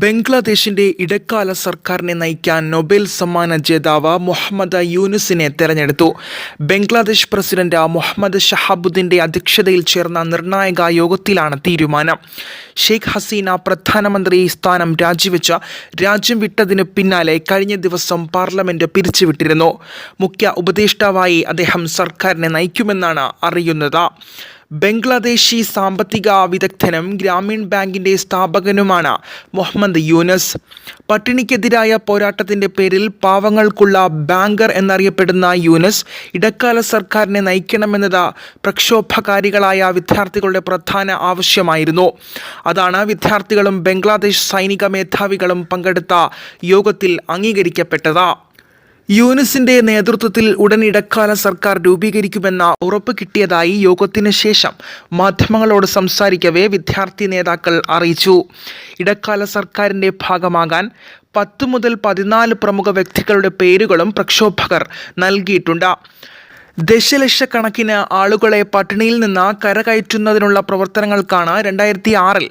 ബംഗ്ലാദേശിന്റെ ഇടക്കാല സർക്കാരിനെ നയിക്കാൻ നൊബേൽ സമ്മാന ജേതാവ് മുഹമ്മദ് യൂനുസിനെ തെരഞ്ഞെടുത്തു. ബംഗ്ലാദേശ് പ്രസിഡന്റ് മുഹമ്മദ് ഷഹാബുദ്ദീന്റെ അധ്യക്ഷതയിൽ ചേർന്ന നിർണായക യോഗത്തിലാണ് തീരുമാനം. ഷെയ്ഖ് ഹസീന പ്രധാനമന്ത്രി സ്ഥാനം രാജിവെച്ച രാജ്യം വിട്ടതിനു പിന്നാലെ കഴിഞ്ഞ ദിവസം പാർലമെന്റ് പിരിച്ചുവിട്ടിരുന്നു. മുഖ്യ ഉപദേഷ്ടാവായി അദ്ദേഹം സർക്കാരിനെ നയിക്കുമെന്നാണ് അറിയുന്നത്. ബംഗ്ലാദേശി സാമ്പത്തിക വിദഗ്ധനും ഗ്രാമീൺ ബാങ്കിന്റെ സ്ഥാപകനുമാണ് മുഹമ്മദ് യൂനസ്. പട്ടിണിക്കെതിരായ പോരാട്ടത്തിന്റെ പേരിൽ പാവങ്ങൾക്കുള്ള ബാങ്കർ എന്നറിയപ്പെടുന്ന യൂനസ് ഇടക്കാല സർക്കാരിനെ നയിക്കണമെന്നത് പ്രക്ഷോഭകാരികളായ വിദ്യാർത്ഥികളുടെ പ്രധാന ആവശ്യമായിരുന്നു. അതാണ് വിദ്യാർത്ഥികളും ബംഗ്ലാദേശ് സൈനിക മേധാവികളും പങ്കെടുത്ത യോഗത്തിൽ അംഗീകരിക്കപ്പെട്ടത്. യൂനിസിന്റെ നേതൃത്വത്തിൽ ഉടൻ ഇടക്കാല സർക്കാർ രൂപീകരിക്കുമെന്ന ഉറപ്പ് കിട്ടിയതായി യോഗത്തിന് ശേഷം മാധ്യമങ്ങളോട് സംസാരിക്കവേ വിദ്യാർത്ഥി നേതാക്കൾ അറിയിച്ചു. ഇടക്കാല സർക്കാരിന്റെ ഭാഗമാകാൻ പത്ത് മുതൽ പതിനാല് പ്രമുഖ വ്യക്തികളുടെ പേരുകളും പ്രക്ഷോഭകർ നൽകിയിട്ടുണ്ട്. ദശലക്ഷക്കണക്കിന് ആളുകളെ പട്ടിണിയിൽ നിന്ന് കരകയറ്റുന്നതിനുള്ള പ്രവർത്തനങ്ങൾക്കാണ് രണ്ടായിരത്തി ആറിൽ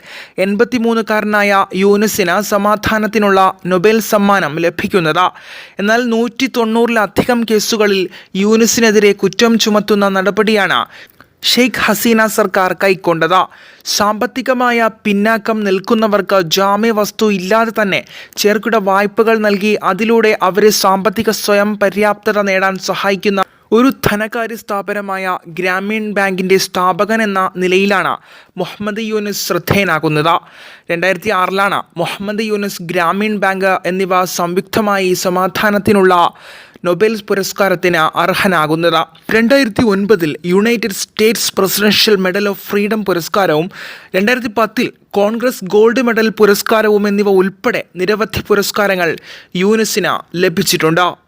എൺപത്തിമൂന്നുകാരനായ യൂനിസിന് സമാധാനത്തിനുള്ള നൊബേൽ സമ്മാനം ലഭിക്കുന്നത്. എന്നാൽ നൂറ്റി തൊണ്ണൂറിലധികം കേസുകളിൽ യൂനിസിനെതിരെ കുറ്റം ചുമത്തുന്ന നടപടിയാണ് ഷെയ്ഖ് ഹസീന സർക്കാർ കൈക്കൊണ്ടത്. സാമ്പത്തികമായ പിന്നാക്കം നിൽക്കുന്നവർക്ക് ജാമ്യവസ്തു ഇല്ലാതെ തന്നെ ചെറുകിട വായ്പകൾ നൽകി അതിലൂടെ അവരെ സാമ്പത്തിക സ്വയം പര്യാപ്തത നേടാൻ സഹായിക്കുന്ന ഒരു ധനകാര്യ സ്ഥാപനമായ ഗ്രാമീൺ ബാങ്കിന്റെ സ്ഥാപകൻ എന്ന നിലയിലാണ് മുഹമ്മദ് യൂനിസ് ശ്രദ്ധേയനാകുന്നത്. രണ്ടായിരത്തി ആറിലാണ് മുഹമ്മദ് യൂനിസ് ഗ്രാമീൺ ബാങ്ക് എന്നിവ സംയുക്തമായി സമാധാനത്തിനുള്ള നൊബേൽ പുരസ്കാരത്തിന് അർഹനാകുന്നത്. രണ്ടായിരത്തി ഒൻപതിൽ United States presidential medal of freedom പുരസ്കാരവും രണ്ടായിരത്തി പത്തിൽ കോൺഗ്രസ് ഗോൾഡ് മെഡൽ പുരസ്കാരവും എന്നിവ ഉൾപ്പെടെ നിരവധി പുരസ്കാരങ്ങൾ യൂനിസിന് ലഭിച്ചിട്ടുണ്ട്.